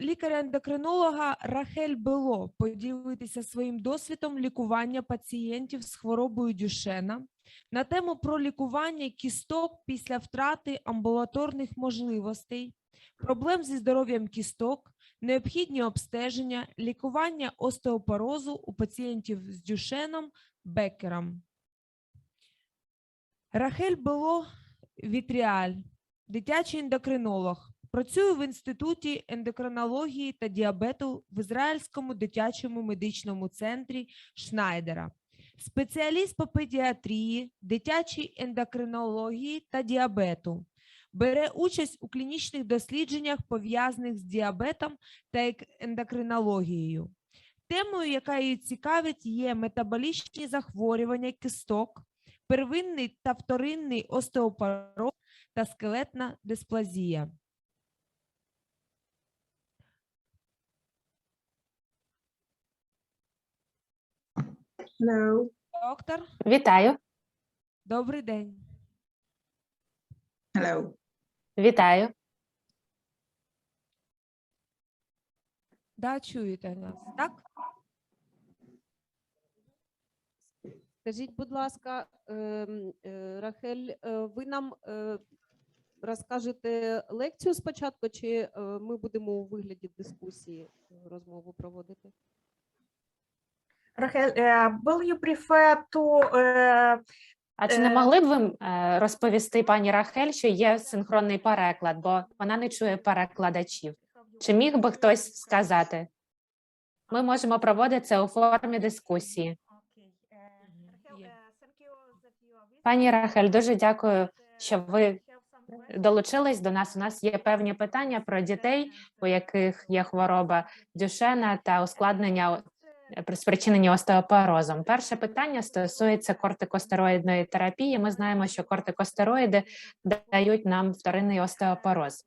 лікаря-ендокринолога Рахель Бело поділитися своїм досвідом лікування пацієнтів з хворобою Дюшена на тему про лікування кісток після втрати амбулаторних можливостей, проблем зі здоров'ям кісток, необхідні обстеження, лікування остеопорозу у пацієнтів з Дюшеном Беккером. Рахель Бело Вітріаль, дитячий ендокринолог. Працюю в інституті ендокринології та діабету в Ізраїльському дитячому медичному центрі Шнайдера. Спеціаліст по педіатрії, дитячій ендокринології та діабету. Бере участь у клінічних дослідженнях, пов'язаних з діабетом та ендокринологією. Темою, яка її цікавить, є метаболічні захворювання кісток, первинний та вторинний остеопороз та скелетна дисплазія. Hello. Доктор, Вітаю, добрий день. Hello. вітаю. Да, чуєте нас, так? Скажіть, будь ласка, ем, е, Рахель, е, ви нам е, розкажете лекцію спочатку, чи е, ми будемо у вигляді дискусії е, розмову проводити? Rachel, uh, will you prefer to uh, А чи не Е. могли б ви е, розповісти пані Рахель, що є синхронний переклад, бо вона не чує перекладачів? Чи міг би хтось сказати? Ми можемо проводити це у формі дискусії. є. Пані Рахель, дуже дякую, що ви долучились до нас. У нас є певні питання про дітей, у яких є хвороба Дюшена та ускладнення е, спричинені остеопорозом. Перше питання стосується кортикостероїдної терапії. Ми знаємо, що кортикостероїди дають нам вторинний остеопороз.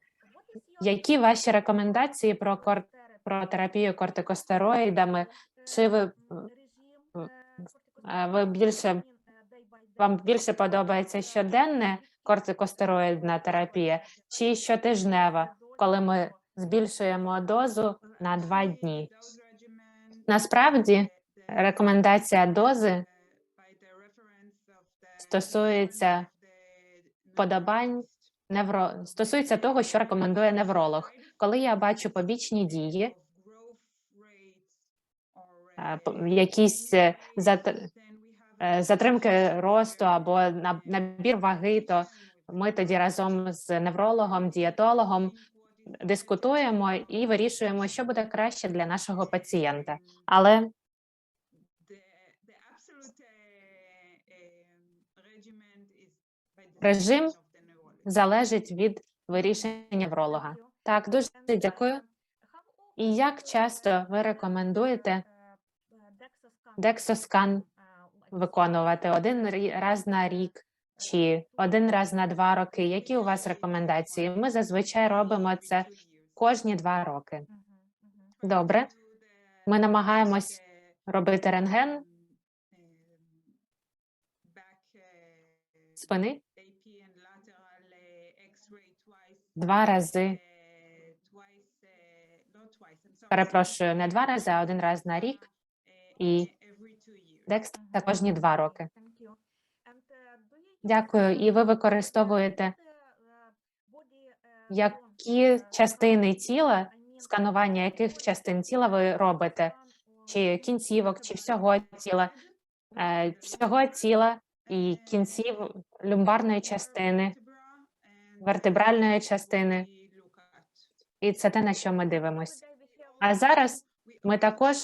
Які ваші рекомендації про кор... про терапію кортикостероїдами? Чи ви, е, ви більше вам більше подобається щоденна кортикостероїдна терапія чи щотижнева, коли ми збільшуємо дозу на два дні? Насправді рекомендація дози стосується подобань невро... стосується того, що рекомендує невролог. Коли я бачу побічні дії, е, якісь е, е, затримки росту або на- набір ваги, то ми тоді разом з неврологом, дієтологом дискутуємо і вирішуємо, що буде краще для нашого пацієнта. Але режим залежить від вирішення невролога. Так, дуже дякую. І як часто ви рекомендуєте дексоскан виконувати один раз на рік чи один раз на два роки? Які у вас рекомендації? Ми зазвичай робимо це кожні два роки. Добре. Ми намагаємось робити рентген спини два рази. Перепрошую, не два рази, а один раз на рік. І Декс та кожні два роки. Дякую. І ви використовуєте які частини тіла, сканування яких частин тіла ви робите? Чи кінцівок, чи всього тіла, Е, всього тіла і кінців люмбарної частини, вертебральної частини. І це те, на що ми дивимося. А зараз ми також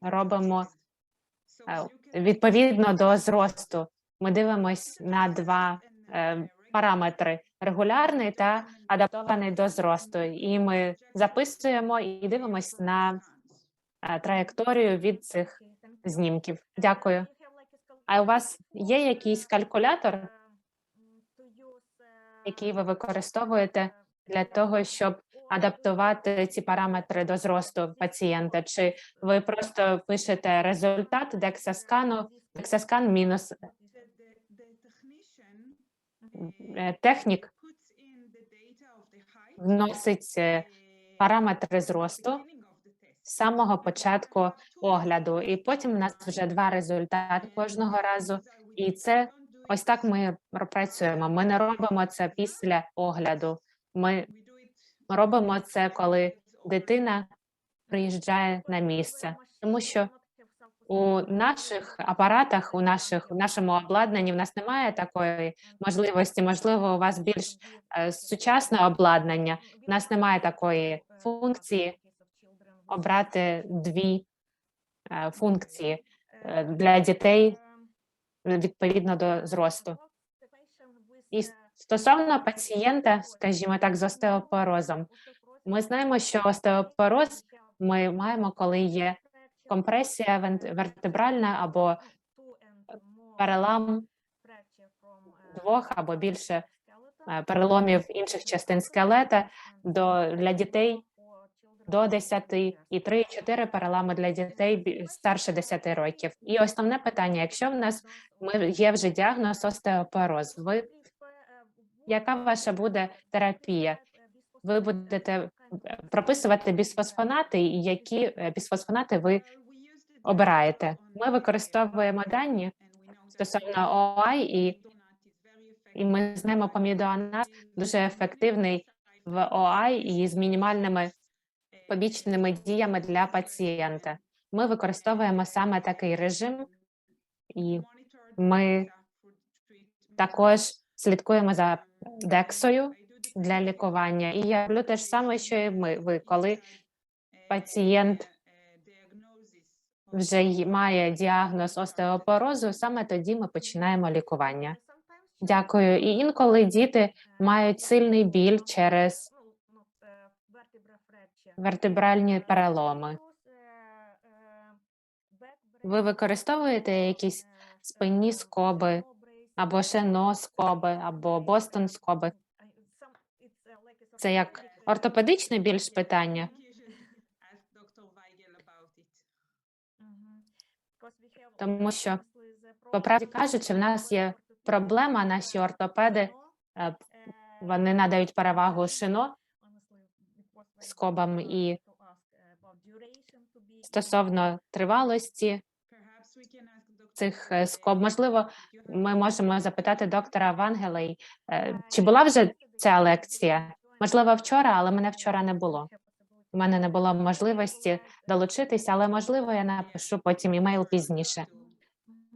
робимо е, відповідно до зросту. Ми дивимось на два е, параметри: регулярний та адаптований до зросту. І ми записуємо і дивимось на е, траєкторію від цих знімків. Дякую. А у вас є якийсь калькулятор, який ви використовуєте для того, щоб адаптувати ці параметри до зросту пацієнта? Чи ви просто пишете результат дексаскану, дексаскан мінус технік вносить е, параметри зросту з самого початку огляду, і потім у нас вже два результати кожного разу. І це ось так ми працюємо. Ми не робимо це після огляду. Ми робимо це, коли дитина приїжджає на місце, тому що у наших апаратах, у наших у нашому обладнанні в нас немає такої можливості. Можливо, у вас більш е, сучасне обладнання. У нас немає такої функції обрати дві е, функції е, для дітей відповідно до зросту. І стосовно пацієнта, скажімо так, з остеопорозом, ми знаємо, що остеопороз ми маємо, коли є компресія вертебральна або перелам двох або більше е, переломів інших частин скелета до для дітей до 10 і 3-4 перелами для дітей старше 10 років. І основне питання: якщо в нас ми є вже діагноз остеопороз, ви яка ваша буде терапія? Ви будете е, прописувати бісфосфонати, і які е, бісфосфонати ви обираєте? Ми використовуємо дані стосовно ОАЙ, і, і ми знаємо помідоаназ дуже ефективний в ОАЙ і з мінімальними побічними діями для пацієнта. Ми використовуємо саме такий режим, і ми також слідкуємо за дексою для лікування. І я роблю те ж саме, що і ми. Ви коли пацієнт вже має діагноз остеопорозу, саме тоді ми починаємо лікування. Дякую. І інколи діти мають сильний біль через вертебральні переломи. Ви використовуєте якісь спинні скоби або шено скоби, або бостон скоби? Це як ортопедичне більш питання? Тому що, по правді кажучи, в нас є проблема, наші ортопеди, е, вони надають перевагу шино скобам і стосовно тривалості цих е, скоб. Можливо, ми можемо запитати доктора Вангелей, е, чи була вже ця лекція? Можливо, вчора, але мене вчора не було. У мене не було можливості долучитися, але можливо, я напишу потім імейл пізніше.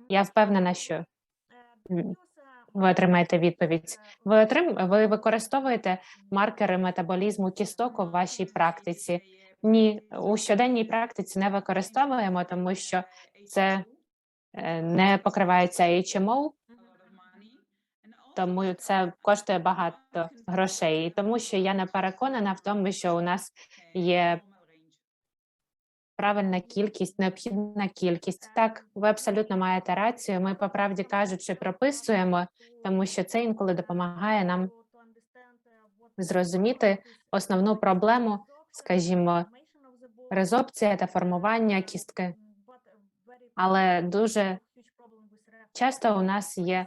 Я впевнена, що ви отримаєте відповідь. Ви отрим... ви використовуєте маркери метаболізму кісток у вашій практиці? Ні, у щоденній практиці не використовуємо, тому що це е, не покривається HMO, тому це коштує багато грошей. І тому що я не переконана в тому, що у нас є правильна кількість, необхідна кількість. Так, ви абсолютно маєте рацію. Ми, по правді кажучи, прописуємо, тому що це інколи допомагає нам зрозуміти основну проблему, скажімо, резорбція та формування кістки. Але дуже часто у нас є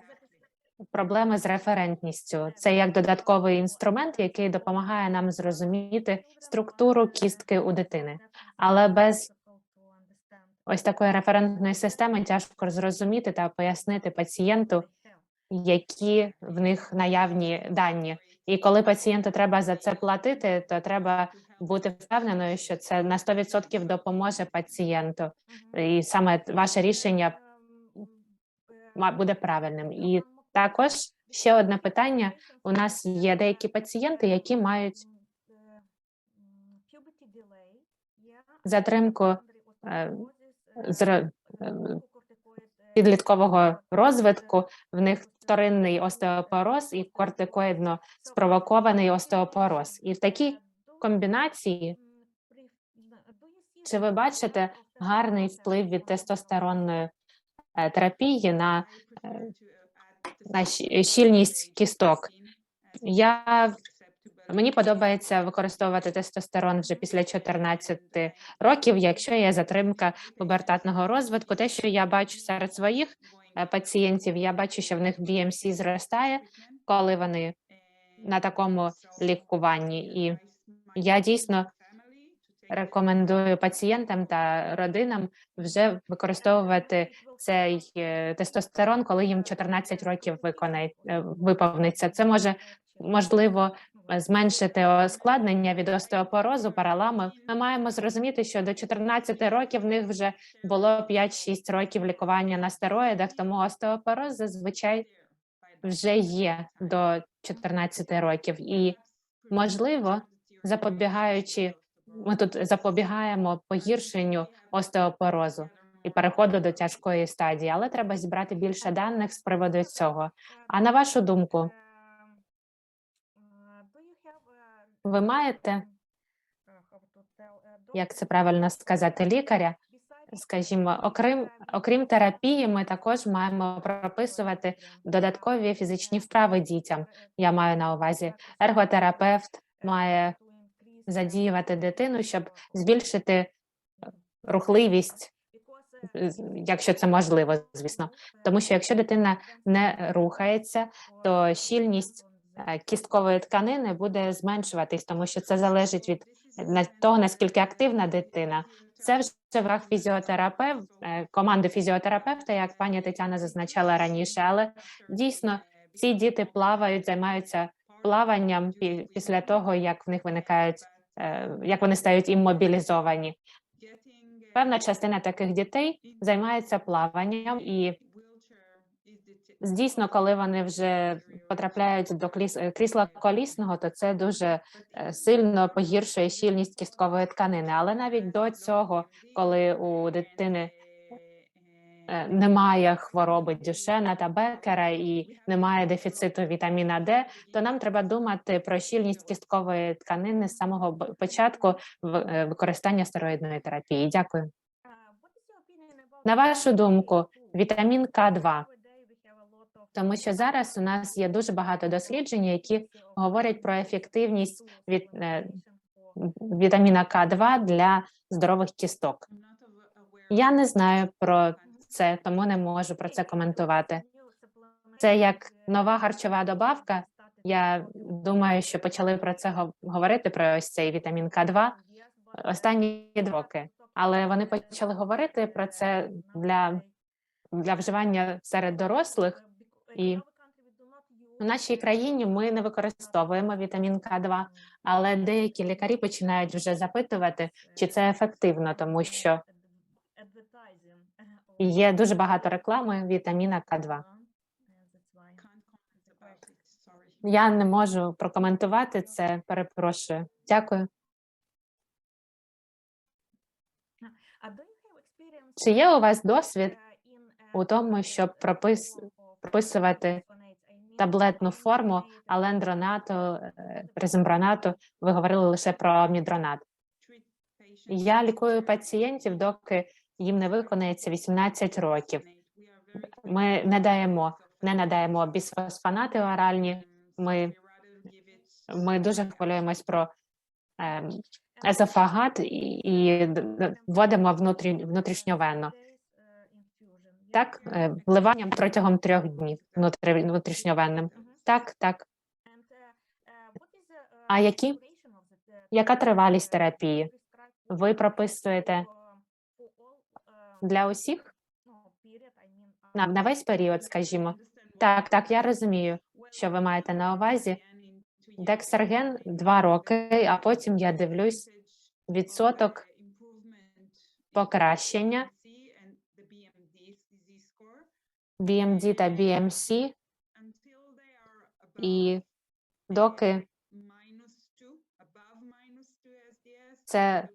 проблеми з референтністю. Це як додатковий інструмент, який допомагає нам зрозуміти структуру кістки у дитини. Але без ось такої референтної системи тяжко зрозуміти та пояснити пацієнту, які в них наявні дані. І коли пацієнту треба за це платити, то треба бути впевненою, що це на 100% допоможе пацієнту, і саме ваше рішення буде правильним. І також ще одне питання: у нас є деякі пацієнти, які мають затримку е, зро- е, підліткового розвитку. В них вторинний остеопороз і кортикоїдно спровокований остеопороз. І в такій комбінації чи ви бачите гарний вплив від тестостеронної е, терапії на, на щільність кісток? Я мені подобається використовувати тестостерон вже після 14 років, якщо є затримка пубертатного розвитку. Те, що я бачу серед своїх е, пацієнтів, я бачу, що в них BMC зростає, коли вони на такому лікуванні, і я дійсно рекомендую пацієнтам та родинам вже використовувати цей е, тестостерон, коли їм 14 років е, виповниться. Це може можливо зменшити ускладнення від остеопорозу, паралами. Ми маємо зрозуміти, що до 14 років в них вже було 5-6 років лікування на стероїдах, тому остеопороз зазвичай вже є до 14 років, і можливо, запобігаючи, ми тут запобігаємо погіршенню остеопорозу і переходу до тяжкої стадії, але треба зібрати більше даних з приводу цього. А на вашу думку, ви маєте, як це правильно сказати, лікаря? Скажімо, окрім окрім терапії, ми також маємо прописувати додаткові фізичні вправи дітям. Я маю на увазі ерготерапевт має задіювати дитину, щоб збільшити е, рухливість, якщо це можливо, звісно. Тому що якщо дитина не рухається, то щільність е, кісткової тканини буде зменшуватись, тому що це залежить від того, наскільки активна дитина. Це вже враг фізіотерапевт, е, команди фізіотерапевта, як пані Тетяна зазначала раніше, але дійсно ці діти плавають, займаються плаванням після того, як в них виникають, як вони стають іммобілізовані. Певна частина таких дітей займається плаванням, і здійсно, коли вони вже потрапляють до е, крісла колісного, то це дуже е, сильно погіршує щільність кісткової тканини. Але навіть до цього, коли у дитини е, немає хвороби Дюшена та Бекера і немає дефіциту вітаміна Д, то нам треба думати про щільність кісткової тканини з самого початку е, використання стероїдної терапії. Дякую. На вашу думку, вітамін К2, тому що зараз у нас є дуже багато досліджень, які говорять про ефективність від е, вітаміна К2 для здорових кісток. Я не знаю про це, тому не можу про це коментувати. Це як нова харчова добавка. Я думаю, що почали про це гов- говорити про ось цей вітамін К2 останні роки, але вони почали говорити про це для, для вживання серед дорослих. І в нашій країні ми не використовуємо вітамін К2, але деякі лікарі починають вже запитувати, чи це ефективно, тому що є дуже багато реклами вітаміна К2. Я не можу прокоментувати це. Перепрошую. Дякую. Чи є у вас досвід у тому, щоб пропис... прописувати таблетну форму алендронату, е, резембронату? Ви говорили лише про мідронат. Я лікую пацієнтів, доки їм не виконається 18 років. Ми не даємо, не надаємо бісфосфонати оральні. Ми, ми дуже хвилюємось про ем, езофагат і, вводимо внутрі, внутрішньовенно. Так, е, вливанням протягом трьох днів внутрішньовенним. Так, так. А які? Яка тривалість терапії? Ви прописуєте для усіх? На, на весь період, скажімо. Так, так, я розумію, що ви маєте на увазі. Дексерген два роки, а потім я дивлюсь відсоток покращення BMD та BMC, і доки це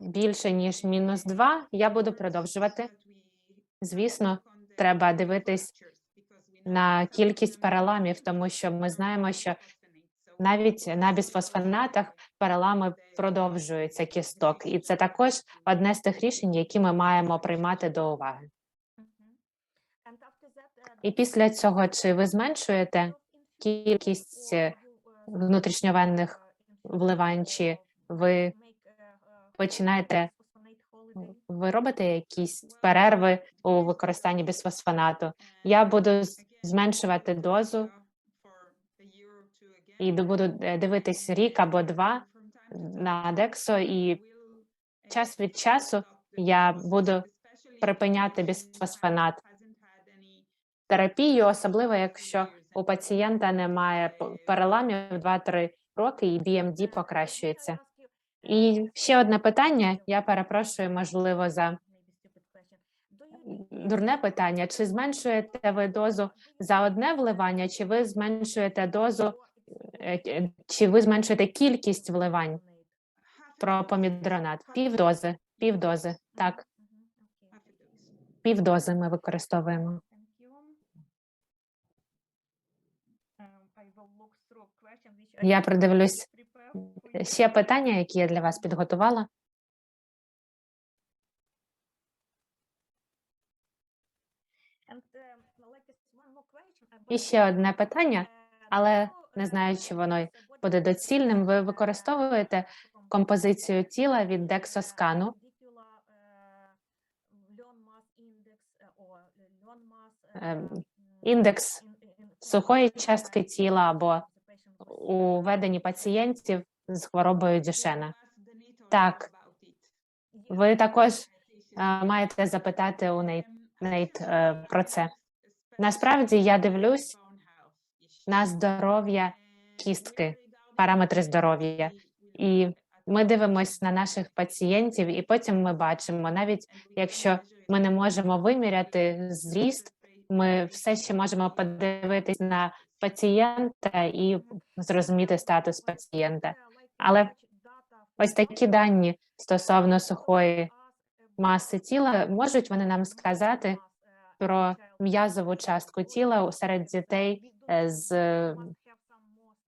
більше ніж мінус 2, я буду продовжувати. Звісно, треба дивитись на кількість переламів, тому що ми знаємо, що навіть на бісфосфонатах перелами продовжуються кісток, і це також одне з тих рішень, які ми маємо приймати до уваги. І після цього чи ви зменшуєте кількість е, внутрішньовенних вливань, чи ви починаєте ви робите якісь перерви у використанні бісфосфонату? Я буду зменшувати дозу і буду е, дивитись рік або два на Дексо і час від часу я буду припиняти бісфосфенат терапію, особливо якщо у пацієнта немає переламів 2-3 роки і BMD покращується. І ще одне питання. Я перепрошую, можливо, за дурне питання. Чи зменшуєте ви дозу за одне вливання, чи ви зменшуєте дозу, е, чи ви зменшуєте кількість вливань про помідронат? Півдози, півдози, так, півдози ми використовуємо. Я придивлюсь ще питання, які я для вас підготувала. І ще одне питання, але не знаю, чи воно буде доцільним. Ви використовуєте композицію тіла від дексоскану. Ем, індекс сухої частки тіла або у веденні пацієнтів з хворобою Дюшена. Так, ви також е, маєте запитати у Нейт, Нейт е, про це. Насправді я дивлюсь на здоров'я кістки, параметри здоров'я, і ми дивимось на наших пацієнтів, і потім ми бачимо, навіть якщо ми не можемо виміряти зріст, ми все ще можемо подивитись на пацієнта і зрозуміти статус пацієнта. Але ось такі дані стосовно сухої маси тіла можуть вони нам сказати про м'язову частку тіла серед дітей е, з е,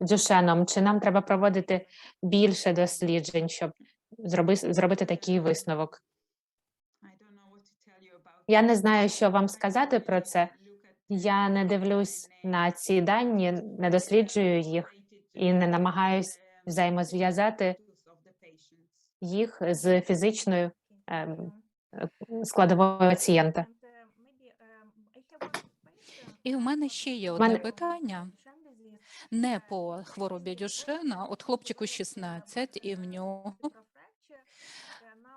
дюшеном. Чи нам треба проводити більше досліджень, щоб зроби- зробити такий висновок? Я не знаю, що вам сказати про це. Я не дивлюсь на ці дані, не досліджую їх і не намагаюсь взаємозв'язати їх з фізичною ем, складовою пацієнта. І в мене ще є мене- одне питання. Не по хворобі Дюшена, от хлопчику 16, і в нього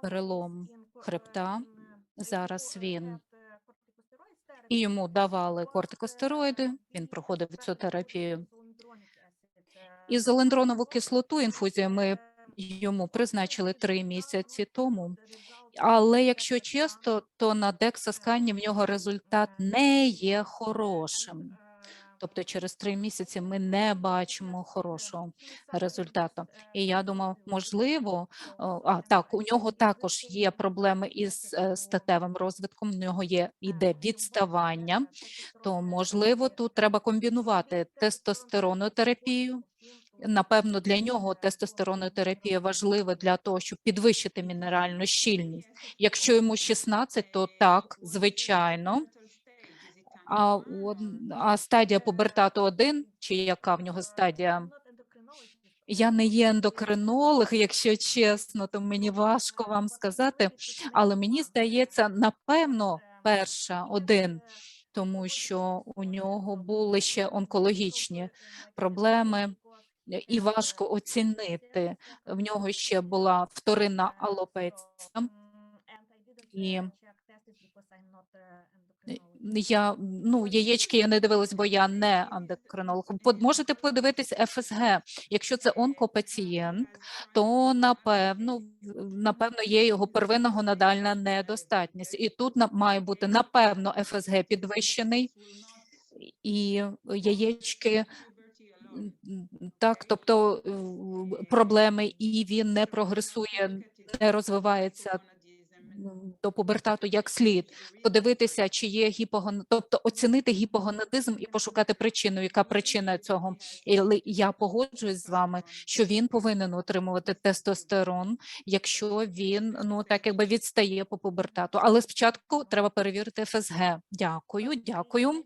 перелом хребта. Зараз він і йому давали кортикостероїди, він проходив цю терапію. І зелендронову кислоту інфузію ми йому призначили три місяці тому. Але якщо чесно, то на дексаскані в нього результат не є хорошим. Тобто через три місяці ми не бачимо хорошого результату. І я думаю, можливо, а так у нього також є проблеми із е, статевим розвитком. У нього є іде відставання, то можливо тут треба комбінувати тестостеронотерапію. Напевно, для нього тестостеронотерапія важлива для того, щоб підвищити мінеральну щільність. Якщо йому 16, то так, звичайно. А, а стадія пубертату 1, чи яка в нього стадія? Я не є ендокринолог, якщо чесно, то мені важко вам сказати, але мені здається, напевно, перша один, тому що у нього були ще онкологічні проблеми, і важко оцінити. В нього ще була вторинна алопеція. І я ну яєчки я не дивилась, бо я не ендокринолог. Под- Можете подивитись ФСГ. Якщо це онкопацієнт, то напевно напевно є його первинна гонадальна недостатність, і тут має бути напевно ФСГ підвищений і яєчки. Так, тобто е, проблеми, і він не прогресує, не розвивається до пубертату як слід, подивитися, чи є гіпогон, тобто оцінити гіпогонадизм і пошукати причину, яка причина цього. І я погоджуюсь з вами, що він повинен отримувати тестостерон, якщо він ну так якби відстає по пубертату. Але спочатку треба перевірити ФСГ. Дякую, дякую.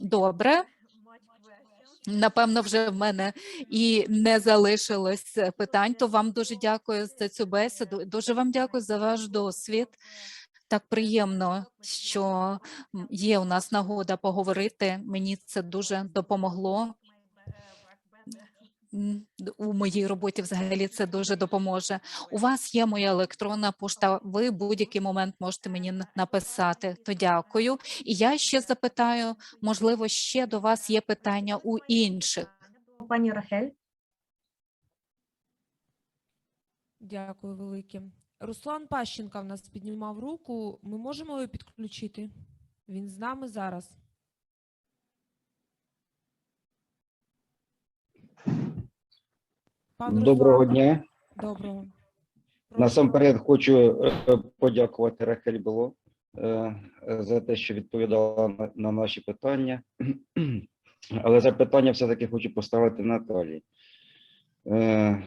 Добре. Напевно, вже в мене і не залишилось е, питань. То вам дуже дякую за цю бесіду. Дуже вам дякую за ваш досвід. Так приємно, що є у нас нагода поговорити. Мені це дуже допомогло. У моїй роботі взагалі це дуже допоможе. У вас є моя електронна пошта. Ви будь-який момент можете мені написати. То дякую. І я ще запитаю, можливо, ще до вас є питання у інших. Пані Рахель. Дякую велике. Руслан Пащенка в нас піднімав руку. Ми можемо його підключити? Він з нами зараз. Пан Доброго Руслан, дня. Доброго. Прошу. Насамперед хочу е, подякувати Рахель Бело е, за те, що відповідала на, на наші питання. Але запитання все-таки хочу поставити Наталі. Е,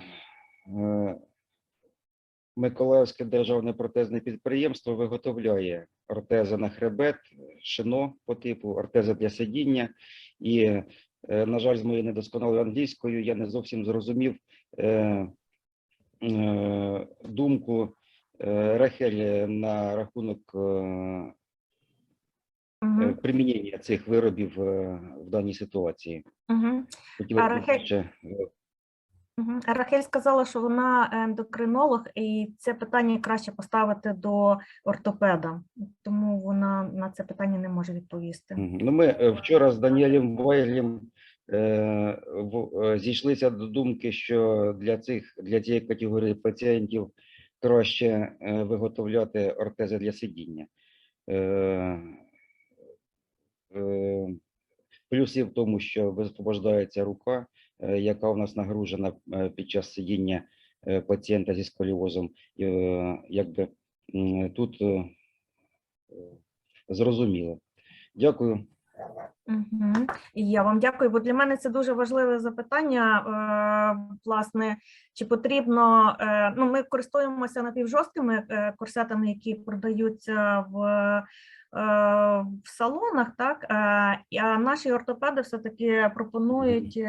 Миколаївське державне протезне підприємство виготовляє ортези на хребет, шино по типу, ортези для сидіння. І, на жаль, з моєю недосконалою англійською я не зовсім зрозумів. Е, е, думку е, Рахель на рахунок е, примінення цих виробів в даній ситуації. Хотілося б Рахель- ще Рахель сказала, що вона ендокринолог, і це питання краще поставити до ортопеда, тому вона на це питання не може відповісти. Ну, ми вчора з Даніелем Вайлем зійшлися до думки, що для цих для цієї категорії пацієнтів краще е, виготовляти ортези для сидіння. Е, е, Плюси в тому, що висвобождається рука, е, яка у нас нагружена е, під час сидіння е, пацієнта зі сколіозом. Е, Якби тут е, е, зрозуміло. Дякую. Угу. Я вам дякую, бо для мене це дуже важливе запитання. Е, власне, чи потрібно, е, ну, ми користуємося напівжорсткими е, корсетами, які продаються в, в салонах, так? А наші ортопеди все-таки пропонують.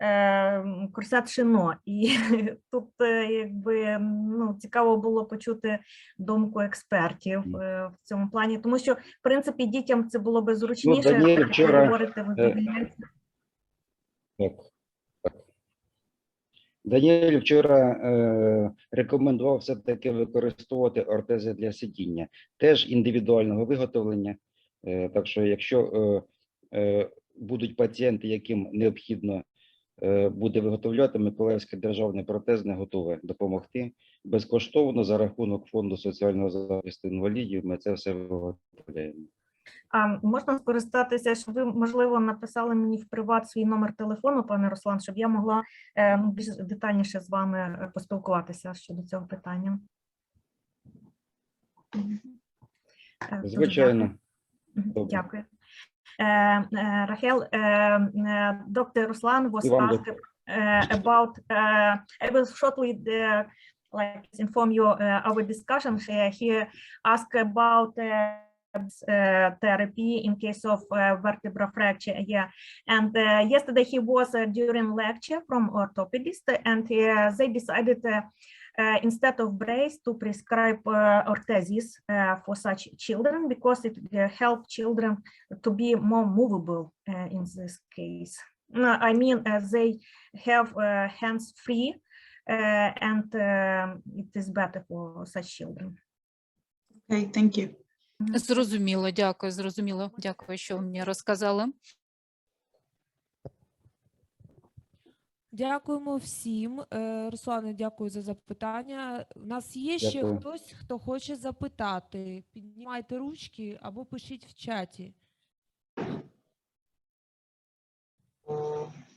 Е, е, Корсет шино, і тут е, якби ну цікаво було почути думку експертів е, в цьому плані, тому що в принципі дітям це було би зручніше. Даніель як вчора, говорите, ви е. Так. так. Даніель вчора е, рекомендував все-таки використовувати ортези для сидіння, теж індивідуального виготовлення. Е, так що, якщо е, е, будуть пацієнти, яким необхідно буде виготовляти, Миколаївське державне протезне готове допомогти безкоштовно за рахунок фонду соціального захисту інвалідів. Ми це все виготовляємо. А можна скористатися, щоб ви можливо написали мені в приват свій номер телефону, пане Руслан, щоб я могла е, ну, більш детальніше з вами е, поспілкуватися щодо цього питання. Е, Звичайно. Добре. Дякую. Rahel, Dr. Ruslan was asked э, about, э, I will shortly э, like inform you our discussion here, asked about uh, uh, therapy in case of uh, vertebral fracture. Yeah, and uh, yesterday he was uh, during lecture from orthopedist, and uh, they decided uh, uh, instead of brace to prescribe uh, orthesis uh, for such children because it uh, help children to be more movable uh, in this case. No, I mean, uh, they have uh, hands free uh, and um, it is better for such children. Okay, thank you. Зрозуміло, дякую, зрозуміло. Дякую, що ви мені розказали. Дякуємо всім. Е, Руслане, дякую за запитання. У нас є ще хтось, хто хоче запитати. Піднімайте ручки або пишіть в чаті.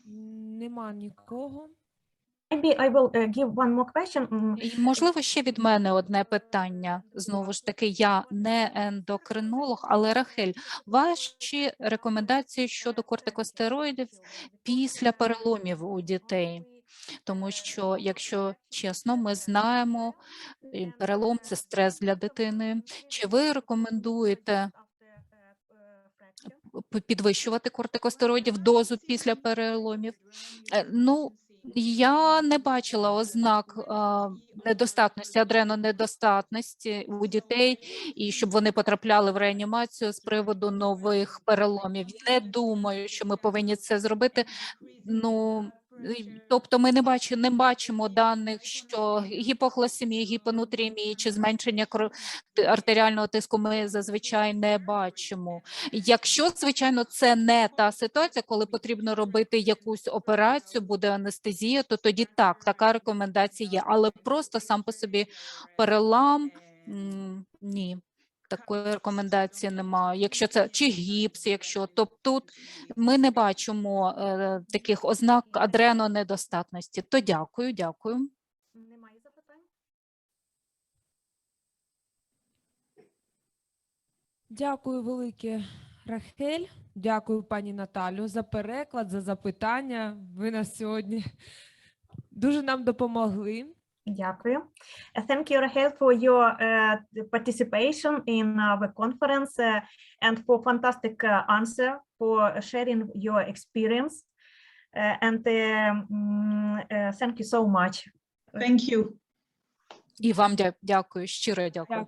Нема нікого. I will uh, give one more question. Mm, можливо, ще від мене одне питання. Знову ж таки, я не ендокринолог, але Рахель, ваші рекомендації щодо кортикостероїдів після переломів у дітей. Тому що, якщо чесно, ми знаємо, перелом це стрес для дитини. Чи ви рекомендуєте підвищувати кортикостероїдів дозу після переломів? Е, Ну, я не бачила ознак недостатності, адренонедостатності у дітей, і щоб вони потрапляли в реанімацію з приводу нових переломів. Не думаю, що ми повинні це зробити. Ну Тобто ми не бачимо, не бачимо даних, що гіпогласемії, гіпонутріємії чи зменшення артеріального тиску ми зазвичай не бачимо. Якщо, звичайно, це не та ситуація, коли потрібно робити якусь операцію, буде анестезія, то тоді так, така рекомендація є. Але просто сам по собі перелам ні. Такої рекомендації немає. Якщо це чи гіпс, якщо то тут ми не бачимо е, таких ознак адренонедостатності. То дякую, дякую. Немає запитань? Дякую велике, Рахель. Дякую, пані Наталю, за переклад, за запитання. Ви нас сьогодні дуже нам допомогли. Дякую. Uh, Thank you, Rahel, for your uh, participation in our conference uh, and for fantastic uh, answer, for sharing your experience. Uh, and uh, mm, uh, thank you so much. Thank you. І вам дя- дякую, щиро дякую. Дякую.